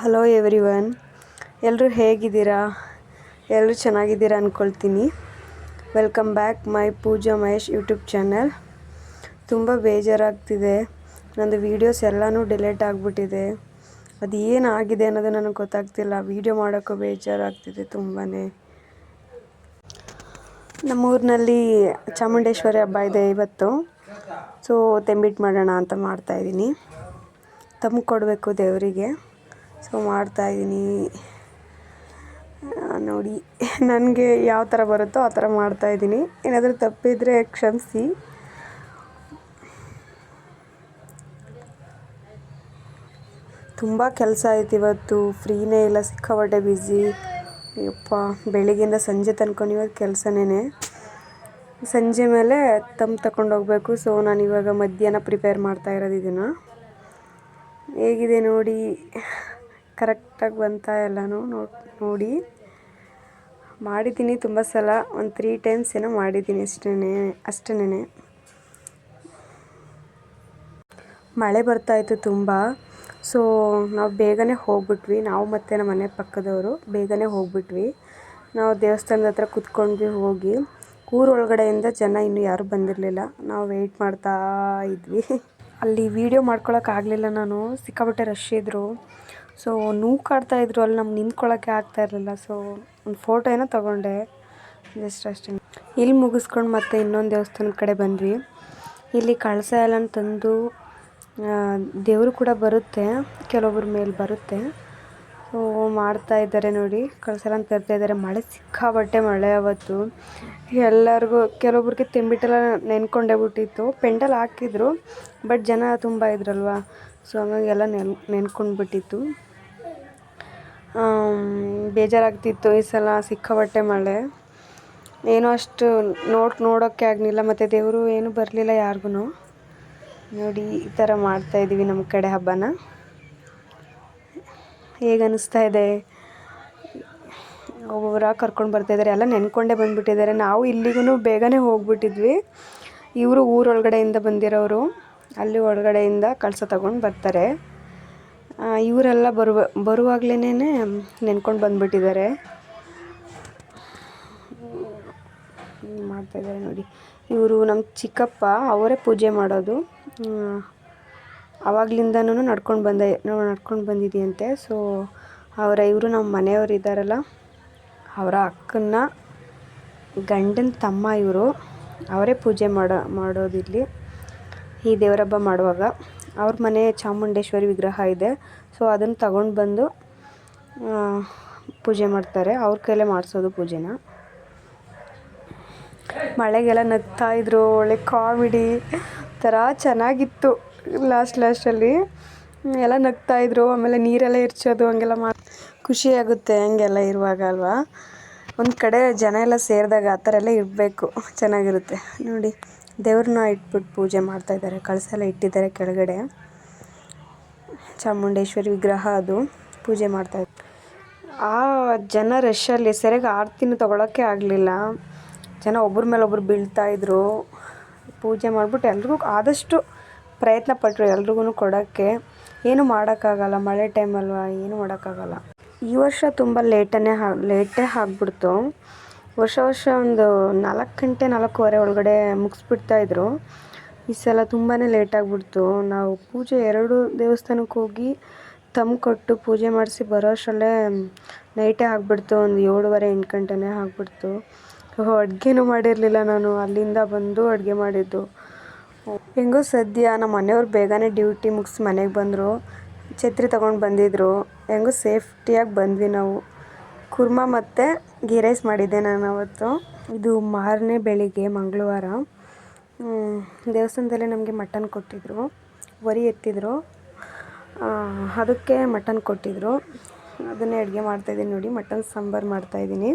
Hello every one ಎಲ್ಲರೂ ಹೇಗಿದ್ದೀರಾ? ಎಲ್ಲರೂ ಚೆನ್ನಾಗಿದ್ದೀರಾ ಅಂದ್ಕೊಳ್ತೀನಿ welcome back my Pooja Mahesh YouTube channel ತುಂಬ ಬೇಜಾರಾಗ್ತಿದೆ. ನಂದು ವೀಡಿಯೋಸ್ ಎಲ್ಲನೂ ಡಿಲೇಟ್ ಆಗಿಬಿಟ್ಟಿದೆ. ಅದು ಏನಾಗಿದೆ ಅನ್ನೋದು ನನಗೆ ಗೊತ್ತಾಗ್ತಿಲ್ಲ. ವೀಡಿಯೋ ಮಾಡೋಕ್ಕೂ ಬೇಜಾರಾಗ್ತಿದೆ ತುಂಬಾ ನಮ್ಮೂರಿನಲ್ಲಿ ಚಾಮುಂಡೇಶ್ವರಿ ಹಬ್ಬ ಇದೆ ಇವತ್ತು. ಸೊ ತೆಂಬಿಟ್ಟು ಮಾಡೋಣ ಅಂತ ಮಾಡ್ತಾಯಿದ್ದೀನಿ ತಂಬ್ ಕೊಡಬೇಕು ದೇವರಿಗೆ. ಸೊ ಮಾಡ್ತಾಯಿದ್ದೀನಿ ನೋಡಿ, ನನಗೆ ಯಾವ ಥರ ಬರುತ್ತೋ ಆ ಥರ ಮಾಡ್ತಾಯಿದ್ದೀನಿ ಏನಾದರೂ ತಪ್ಪಿದರೆ ಕ್ಷಮಿಸಿ. ತುಂಬ ಕೆಲಸ ಆಯ್ತು ಇವತ್ತು. ಫ್ರೀನೇ ಇಲ್ಲ, ಸಿಕ್ಕಾಪಟ್ಟೆ ಬ್ಯುಸಿ ಯಪ್ಪ, ಬೆಳಿಗ್ಗೆಯಿಂದ ಸಂಜೆ ತನಕ ಇವತ್ತು ಕೆಲಸನೇ ಸಂಜೆ ಮೇಲೆ ತಮ್ಮ ತಗೊಂಡು ಹೋಗಬೇಕು. ಸೊ ನಾನು ಇವಾಗ ಮಧ್ಯಾಹ್ನ ಪ್ರಿಪೇರ್ ಮಾಡ್ತಾ ಇರೋದು ಇದನ್ನು. ಹೇಗಿದೆ ನೋಡಿ. ಕರೆಕ್ಟಾಗಿ ಬಂತಾ ಎಲ್ಲನೂ ನೋಡಿ ಮಾಡಿದ್ದೀನಿ ತುಂಬ ಸಲ, ಒಂದು ತ್ರೀ ಟೈಮ್ಸ್ ಏನೋ ಮಾಡಿದ್ದೀನಿ ಅಷ್ಟೇ ಅಷ್ಟೇ ಮಳೆ ಬರ್ತಾಯಿತ್ತು ತುಂಬ. ಸೊ, ನಾವು ಬೇಗನೆ ಹೋಗ್ಬಿಟ್ವಿ. ನಾವು ಮತ್ತು ನಮ್ಮ ಮನೆ ಪಕ್ಕದವರು ಬೇಗನೆ ಹೋಗ್ಬಿಟ್ವಿ. ನಾವು ದೇವಸ್ಥಾನದ ಹತ್ರ ಕುತ್ಕೊಂಡ್ವಿ ಹೋಗಿ. ಊರೊಳಗಡೆಯಿಂದ ಜನ ಇನ್ನೂ ಯಾರೂ ಬಂದಿರಲಿಲ್ಲ. ನಾವು ವೆಯ್ಟ್ ಮಾಡ್ತಾ ಇದ್ವಿ. ಅಲ್ಲಿ ವೀಡಿಯೋ ಮಾಡ್ಕೊಳಕ್ಕಾಗಲಿಲ್ಲ ನಾನು. ಸಿಕ್ಕಾಪಟ್ಟೆ ರಶ್ ಇದ್ದರು ಸೊ ನೂಕಾಡ್ತಾ ಇದ್ರು, ಅಲ್ಲಿ ನಮ್ಗೆ ನಿಂತ್ಕೊಳ್ಳೋಕ್ಕೆ ಆಗ್ತಾ ಇರಲಿಲ್ಲ. ಸೊ ಒಂದು ಫೋಟೋ ಏನೋ ತೊಗೊಂಡೆ. ಜಸ್ಟ್ ಅಷ್ಟೇ. ಇಲ್ಲಿ ಮುಗಿಸ್ಕೊಂಡು ಮತ್ತೆ ಇನ್ನೊಂದು ದೇವಸ್ಥಾನದ ಕಡೆ ಬಂದ್ವಿ. ಇಲ್ಲಿ ಕಳಸ ಎಲ್ಲ ತಂದು ದೇವರು ಕೂಡ ಬರುತ್ತೆ ಕೆಲವೊಬ್ಬರ ಮೇಲೆ ಬರುತ್ತೆ. ಸೊ ಮಾಡ್ತಾ ಇದ್ದಾರೆ ನೋಡಿ. ಕಳಸ ತರ್ತಾ ಇದ್ದಾರೆ ಮಳೆ ಸಿಕ್ಕಾಪಟ್ಟೆ ಮಳೆ ಅವತ್ತು. ಎಲ್ಲರಿಗೂ, ಕೆಲವೊಬ್ರಿಗೆ ತೆಂಬಿಟ್ಟೆಲ್ಲ ನೆನ್ಕೊಂಡೇ ಬಿಟ್ಟಿತ್ತು. ಪೆಂಡಲ್ ಹಾಕಿದ್ರು, ಬಟ್ ಜನ ತುಂಬ ಇದ್ರಲ್ವ? ಸೊ ಹಂಗಾಗಿ ಎಲ್ಲ ನೆನ್ ನೆನ್ಕೊಂಡು ಬಿಟ್ಟಿತ್ತು ಬೇಜಾರಾಗ್ತಿತ್ತು, ಈ ಸಲ ಸಿಕ್ಕಾಪಟ್ಟೆ ಮಳೆ. ಏನೂ ಅಷ್ಟು ನೋಡ್ ನೋಡೋಕ್ಕೆ ಆಗಲಿಲ್ಲ, ಮತ್ತು ದೇವರು ಏನು ಬರಲಿಲ್ಲ ಯಾರಿಗೂ ನೋಡಿ, ಈ ಥರ ಮಾಡ್ತಾಯಿದ್ದೀವಿ ನಮ್ಮ ಕಡೆ ಹಬ್ಬನ. ಹೇಗೆ ಅನ್ನಿಸ್ತಾ ಇದೆ? ಒಬ್ಬೊಬ್ಬರಾಗಿ ಕರ್ಕೊಂಡು ಬರ್ತಾಯಿದ್ದಾರೆ ಎಲ್ಲ ನೆನ್ಕೊಂಡೇ ಬಂದುಬಿಟ್ಟಿದ್ದಾರೆ. ನಾವು ಇಲ್ಲಿಗೂ ಬೇಗನೆ ಹೋಗ್ಬಿಟ್ಟಿದ್ವಿ. ಇವರು ಊರೊಳಗಡೆಯಿಂದ ಬಂದಿರೋರು. ಅಲ್ಲಿ ಒಳಗಡೆಯಿಂದ ಕಳಸ ತಗೊಂಡು ಬರ್ತಾರೆ. ಇವರೆಲ್ಲ ಬರುವ ಬರುವಾಗಲೇ ನೆನ್ಕೊಂಡು ಬಂದುಬಿಟ್ಟಿದ್ದಾರೆ. ಮಾಡ್ತಾಯಿದ್ದಾರೆ ನೋಡಿ. ಇವರು ನಮ್ಮ ಚಿಕ್ಕಪ್ಪ, ಅವರೇ ಪೂಜೆ ಮಾಡೋದು. ಆವಾಗಲಿಂದನೂ ನಡ್ಕೊಂಡು ಬಂದೆ ನಡ್ಕೊಂಡು ಬಂದಿದೆಯಂತೆ. ಸೊ ಅವರ, ಇವರು ನಮ್ಮ ಮನೆಯವರು ಇದ್ದಾರಲ್ಲ, ಅವರ ಅಕ್ಕನ ಗಂಡನ ತಮ್ಮ ಇವರು, ಅವರೇ ಪೂಜೆ ಮಾಡೋ, ಮಾಡೋದಿಲ್ಲಿ. ಈ ದೇವರ ಹಬ್ಬ ಮಾಡುವಾಗ ಅವ್ರ ಮನೆ ಚಾಮುಂಡೇಶ್ವರಿ ವಿಗ್ರಹ ಇದೆ. ಸೊ ಅದನ್ನು ತಗೊಂಡು ಬಂದು ಪೂಜೆ ಮಾಡ್ತಾರೆ. ಅವ್ರ ಕೈಲೇ ಮಾಡಿಸೋದು ಪೂಜೆನ. ಮಳೆಗೆಲ್ಲ ನಗ್ತಾ ಇದ್ರು, ಒಳ್ಳೆ ಕಾಮಿಡಿ ಥರ ಚೆನ್ನಾಗಿತ್ತು ಲಾಸ್ಟ್ ಲಾಸ್ಟಲ್ಲಿ ಎಲ್ಲ ನಗ್ತಾ ಇದ್ರು, ಆಮೇಲೆ ನೀರೆಲ್ಲ ಇರ್ಚೋದು ಹಂಗೆಲ್ಲ ಮಾ ಖುಷಿಯಾಗುತ್ತೆ ಹಂಗೆಲ್ಲ ಇರುವಾಗ ಅಲ್ವಾ? ಒಂದು ಕಡೆ ಜನ ಎಲ್ಲ ಸೇರಿದಾಗ ಆ ಥರ ಎಲ್ಲ ಇರಬೇಕು, ಚೆನ್ನಾಗಿರುತ್ತೆ. ನೋಡಿ. ದೇವ್ರನ್ನ ಇಟ್ಬಿಟ್ಟು ಪೂಜೆ ಮಾಡ್ತಾಯಿದ್ದಾರೆ ಕಳಸ ಎಲ್ಲ ಇಟ್ಟಿದ್ದಾರೆ ಕೆಳಗಡೆ. ಚಾಮುಂಡೇಶ್ವರಿ ವಿಗ್ರಹ ಅದು, ಪೂಜೆ ಮಾಡ್ತಾ ಆ ಜನ ರಶಲ್ಲಿ ಸರಿಯಾಗಿ ಆರತಿನೂ ತೊಗೊಳಕ್ಕೆ ಆಗಲಿಲ್ಲ. ಜನ ಒಬ್ಬರ ಮೇಲೆ ಒಬ್ಬರು ಬೀಳ್ತಾಯಿದ್ರು ಪೂಜೆ ಮಾಡಿಬಿಟ್ಟು ಎಲ್ರಿಗೂ ಆದಷ್ಟು ಪ್ರಯತ್ನ ಪಟ್ಟರು ಎಲ್ರಿಗೂ ಕೊಡೋಕ್ಕೆ. ಏನು ಮಾಡೋಕ್ಕಾಗಲ್ಲ, ಮಳೆ ಟೈಮಲ್ವ ಏನು ಮಾಡೋಕ್ಕಾಗಲ್ಲ. ಈ ವರ್ಷ ತುಂಬ ಲೇಟನ್ನೇ ಹಾ ಲೇಟೇ ಆಗಿಬಿಡ್ತು. ವರ್ಷ ವರ್ಷ ಒಂದು ನಾಲ್ಕು ಗಂಟೆ, ನಾಲ್ಕೂವರೆ ಒಳಗಡೆ ಮುಗಿಸ್ಬಿಡ್ತಾಯಿದ್ರು ಈ ಸಲ ತುಂಬಾ ಲೇಟ್ ಆಗಿಬಿಡ್ತು. ನಾವು ಪೂಜೆ ಎರಡು ದೇವಸ್ಥಾನಕ್ಕೆ ಹೋಗಿ ತಮ್ ಕೊಟ್ಟು ಪೂಜೆ ಮಾಡಿಸಿ ಬರೋ ಅಷ್ಟರಲ್ಲೇ ನೈಟೇ ಆಗಿಬಿಡ್ತು. ಒಂದು ಏಳುವರೆ, ಎಂಟು ಗಂಟೆನೇ ಆಗಿಬಿಡ್ತು. ಅಡುಗೆನೂ ಮಾಡಿರಲಿಲ್ಲ ನಾನು. ಅಲ್ಲಿಂದ ಬಂದು ಅಡುಗೆ ಮಾಡಿದ್ದು. ಹೆಂಗೋ ಸದ್ಯ ನಮ್ಮ ಮನೆಯವ್ರು ಬೇಗನೆ ಡ್ಯೂಟಿ ಮುಗಿಸಿ ಮನೆಗೆ ಬಂದರು. ಛತ್ರಿ ತೊಗೊಂಡು ಬಂದಿದ್ದರು ಹೆಂಗೋ ಸೇಫ್ಟಿಯಾಗಿ ಬಂದ್ವಿ ನಾವು. ಕುರ್ಮ ಮತ್ತು ಗೀ ರೈಸ್ ಮಾಡಿದ್ದೆ ನಾನು ಅವತ್ತು. ಇದು ಮಾರನೇ ಬೆಳಿಗ್ಗೆ ಮಂಗಳವಾರ. ದೇವಸ್ಥಾನದಲ್ಲೇ ನಮಗೆ ಮಟನ್ ಕೊಟ್ಟಿದ್ದರು ವರಿ ಎತ್ತಿದ್ರು. ಅದಕ್ಕೆ ಮಟನ್ ಕೊಟ್ಟಿದ್ದರು ಅದನ್ನೇ ಅಡುಗೆ ಮಾಡ್ತಾಯಿದ್ದೀನಿ ನೋಡಿ, ಮಟನ್ ಸಾಂಬಾರು ಮಾಡ್ತಾಯಿದ್ದೀನಿ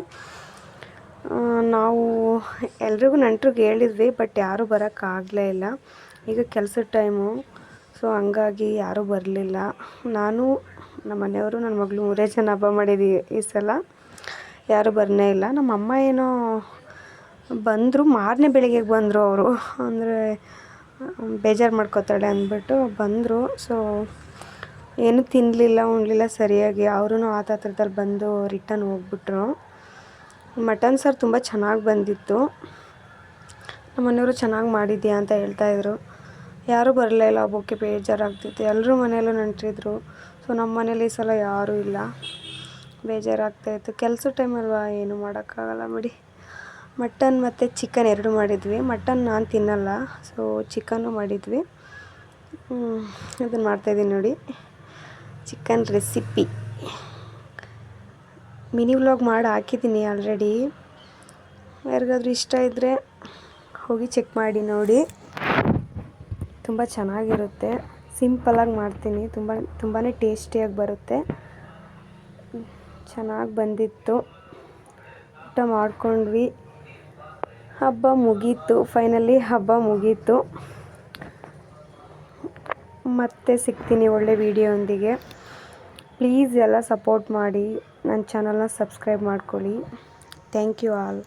ನಾವು ಎಲ್ರಿಗೂ ನೆಂಟ್ರಿಗೆ ಹೇಳಿದ್ವಿ, ಬಟ್ ಯಾರೂ ಬರೋಕ್ಕಾಗಲೇ ಇಲ್ಲ. ಈಗ ಕೆಲಸದ ಟೈಮು, ಸೊ ಹಂಗಾಗಿ ಯಾರೂ ಬರಲಿಲ್ಲ. ನಾನು ನಮ್ಮ ಮನೆಯವರು, ನನ್ನ ಮಗಳು ಮೂರೇ ಜನ ಹಬ್ಬ ಮಾಡಿದ್ದೀವಿ ಈ ಸಲ. ಯಾರೂ ಬರನೇ ಇಲ್ಲ. ನಮ್ಮ ಅಮ್ಮ ಏನೋ ಬಂದರು, ಮಾರನೇ ಬೆಳಿಗ್ಗೆಗೆ ಬಂದರು ಅವರು. ಅಂದರೆ, ಬೇಜಾರು ಮಾಡ್ಕೋತಾಳೆ ಅಂದ್ಬಿಟ್ಟು ಬಂದರು. ಸೊ ಏನು ತಿನ್ನಲಿಲ್ಲ ಉಣ್ಲಿಲ್ಲ ಸರಿಯಾಗಿ. ಅವರೂ ಆತತ್ರದಲ್ಲಿ ಬಂದು ರಿಟರ್ನ್ ಹೋಗ್ಬಿಟ್ರು. ಮಟನ್ ಸಾರು ತುಂಬ ಚೆನ್ನಾಗಿ ಬಂದಿತ್ತು. ನಮ್ಮ ಮನೆಯವರು ಚೆನ್ನಾಗಿ ಮಾಡಿದ್ಯಾ ಅಂತ ಹೇಳ್ತಾಯಿದ್ರು ಯಾರೂ ಬರಲೇ ಇಲ್ಲ, ಹಬ್ಬಕ್ಕೆ ಬೇಜಾರಾಗ್ತಿತ್ತು. ಎಲ್ಲರೂ ಮನೆಯಲ್ಲೂ ನೆಂಟರಿದ್ರು. ಸೊ ನಮ್ಮ ಮನೇಲಿ ಈ ಸಲ ಯಾರೂ ಇಲ್ಲ. ಬೇಜಾರಾಗ್ತಾಯಿತ್ತು ಕೆಲಸದ ಟೈಮ್ ಅಲ್ವಾ ಏನೂ ಮಾಡೋಕ್ಕಾಗಲ್ಲ ಬಿಡಿ. ಮಟನ್ ಮತ್ತು ಚಿಕನ್ ಎರಡು ಮಾಡಿದ್ವಿ. ಮಟನ್ ನಾನು ತಿನ್ನಲ್ಲ ಸೊ ಚಿಕನ್ನು ಮಾಡಿದ್ವಿ. ಅದನ್ನು ಮಾಡ್ತಾಯಿದ್ದೀನಿ ನೋಡಿ. ಚಿಕನ್ ರೆಸಿಪಿ ಮಿನಿ ವ್ಲಾಗ್ ಮಾಡಿ ಹಾಕಿದ್ದೀನಿ ಆಲ್ರೆಡಿ ಯಾರಿಗಾದ್ರೂ ಇಷ್ಟ ಇದ್ದರೆ ಹೋಗಿ ಚೆಕ್ ಮಾಡಿ ನೋಡಿ. ತುಂಬ ಚೆನ್ನಾಗಿರುತ್ತೆ. ಸಿಂಪಲಾಗಿ ಮಾಡ್ತೀನಿ. ತುಂಬ ತುಂಬಾ ಟೇಸ್ಟಿಯಾಗಿ ಬರುತ್ತೆ. ಚೆನ್ನಾಗಿ ಬಂದಿತ್ತು. ಊಟ ಮಾಡಿಕೊಂಡ್ವಿ. ಹಬ್ಬ ಮುಗೀತು. ಫೈನಲಿ ಹಬ್ಬ ಮುಗೀತು. ಮತ್ತೆ ಸಿಗ್ತೀನಿ ಒಳ್ಳೆ ವಿಡಿಯೋಂದಿಗೆ ಪ್ಲೀಸ್ ಎಲ್ಲ ಸಪೋರ್ಟ್ ಮಾಡಿ. ನನ್ನ ಚಾನಲ್ನ ಸಬ್ಸ್ಕ್ರೈಬ್ ಮಾಡ್ಕೊಳ್ಳಿ. Thank you all.